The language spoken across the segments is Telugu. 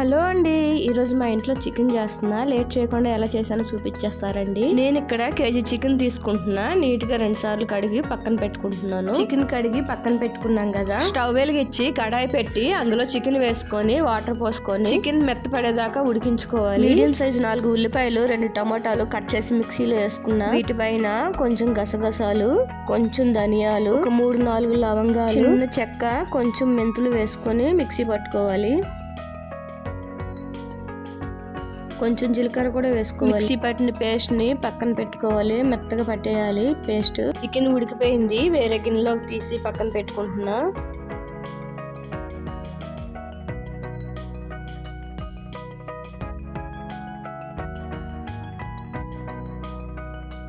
హలో అండి. ఈరోజు మా ఇంట్లో చికెన్ చేస్తున్నా. లేట్ చేయకుండా ఎలా చేశానో చూపించేస్తారండి నేను ఇక్కడ కేజీ చికెన్ తీసుకుంటున్నా. నీట్గా రెండు సార్లు కడిగి పక్కన పెట్టుకుంటున్నాను. చికెన్ కడిగి పక్కన పెట్టుకున్నాం కదా. స్టవ్ వెలిగించి కడాయి పెట్టి అందులో చికెన్ వేసుకొని వాటర్ పోసుకొని చికెన్ మెత్తపడేదాకా ఉడికించుకోవాలి. మీడియం సైజ్ నాలుగు ఉల్లిపాయలు రెండు టమాటాలు కట్ చేసి మిక్సీలో వేసుకున్నా. వీటిపైన కొంచెం గసగసాలు కొంచెం ధనియాలు ఒక మూడు నాలుగు లవంగాలు చిన్న చెక్క కొంచెం మెంతులు వేసుకొని మిక్సీ పట్టుకోవాలి. కొంచెం జీలకర్ర కూడా వేసుకోవాలి. మిక్సీ పట్టిన పేస్ట్ని పక్కన పెట్టుకోవాలి. మెత్తగా పట్టేయాలి పేస్ట్ చికెన్ ఉడికిపోయింది. వేరే గిన్నెలోకి తీసి పక్కన పెట్టుకుంటున్నా.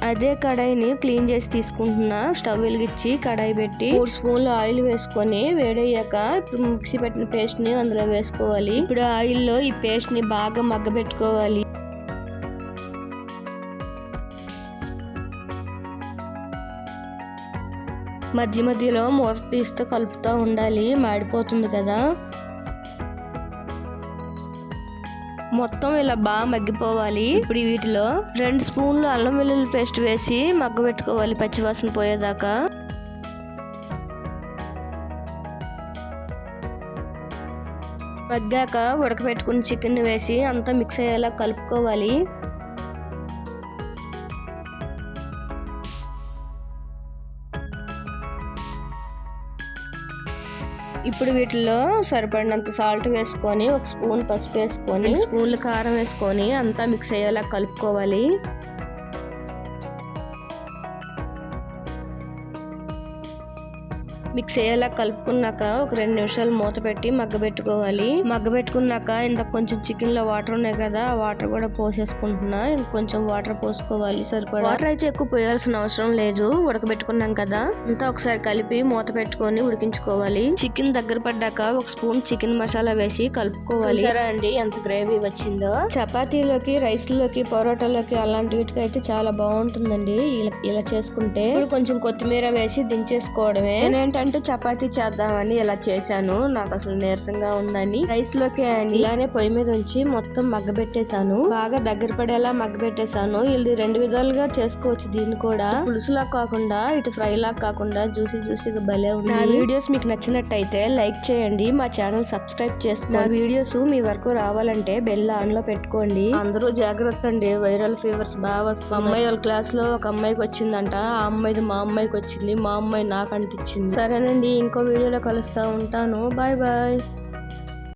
అదే కడాయిని క్లీన్ చేసి తీసుకుంటున్నా. స్టవ్ వెలిగించి కడాయి పెట్టి మూడు స్పూన్లు ఆయిల్ వేసుకొని వేడయ్యాక మిక్సీ పెట్టిన పేస్ట్ని అందులో వేసుకోవాలి. ఇప్పుడు ఆయిల్లో ఈ పేస్ట్ని బాగా మగ్గబెట్టుకోవాలి. మధ్య మధ్యలో మూత తీస్తూ కలుపుతూ ఉండాలి. మాడిపోతుంది కదా. మొత్తం ఇలా బాగా మగ్గిపోవాలి. ఇప్పుడు వీటిలో రెండు స్పూన్లు అల్లం వెల్లుల్లి పేస్ట్ వేసి మగ్గబెట్టుకోవాలి పచ్చివాసన పోయేదాకా. మగ్గాక ఉడకబెట్టుకుని చికెన్ వేసి అంతా మిక్స్ అయ్యేలా కలుపుకోవాలి. ఇప్పుడు వీటిలో సరిపడినంత సాల్ట్ వేసుకొని ఒక స్పూన్ పసుపు వేసుకొని స్పూన్లు కారం వేసుకొని అంతా మిక్స్ అయ్యేలా కలుపుకోవాలి. మిక్స్ అయ్యేలా కలుపుకున్నాక ఒక రెండు నిమిషాలు మూత పెట్టి మగ్గబెట్టుకోవాలి మగ్గబెట్టుకున్నాక ఇంత కొంచెం చికెన్లో వాటర్ ఉన్నాయి కదా ఆ వాటర్ కూడా పోసేసుకుంటున్నా. ఇంకొంచెం వాటర్ పోసుకోవాలి సరిపడా. వాటర్ అయితే ఎక్కువ పోయాల్సిన అవసరం లేదు ఉడకబెట్టుకున్నాం కదా. అంతా ఒకసారి కలిపి మూత పెట్టుకొని ఉడికించుకోవాలి. చికెన్ దగ్గర పడ్డాక ఒక స్పూన్ చికెన్ మసాలా వేసి కలుపుకోవాలి. సరే అండి ఎంత గ్రేవీ వచ్చిందో? చపాతీలోకి రైస్లోకి పరోటాలోకి అలాంటి వీటికి అయితే చాలా బాగుంటుందండి. ఇలా ఇలా చేసుకుంటే. ఇప్పుడు కొంచెం కొత్తిమీర వేసి దించేసుకోవడమే. నేనేంటంటే చపాతి చేద్దామని ఇలా చేశాను. నాకు అసలు నీరసంగా ఉందని రైస్లోకి ఇలానే పొయ్యి మీద ఉంచి మొత్తం మగ్గబెట్టేశాను బాగా దగ్గర పడేలా మగ్గబెట్టేశాను ఇది రెండు విధాలుగా చేసుకోవచ్చు దీన్ని కూడా. పులుసులా కాకుండా ఇటు ఫ్రై లా కాకుండా జ్యూసీ జ్యూసీగా భలే ఉంది. నా వీడియోస్ మీకు నచ్చినట్టయితే లైక్ చేయండి. మా ఛానల్ సబ్స్క్రైబ్ చేసుకోండి. నా వీడియోస్ మీ వరకు రావాలంటే బెల్ ఆన్లో పెట్టుకోండి. అందరూ జాగ్రత్త అండి. వైరల్ ఫీవర్స్ బాగా వస్తుంది అమ్మాయి వాళ్ళ క్లాస్లో ఒక అమ్మాయికి వచ్చిందంట. ఆ అమ్మాయిది మా అమ్మాయికి వచ్చింది. మా అమ్మాయి నాకు అంటించింది సరేనండి ఇంకో వీడియోలో కలుస్తా ఉంటాను. Bye bye.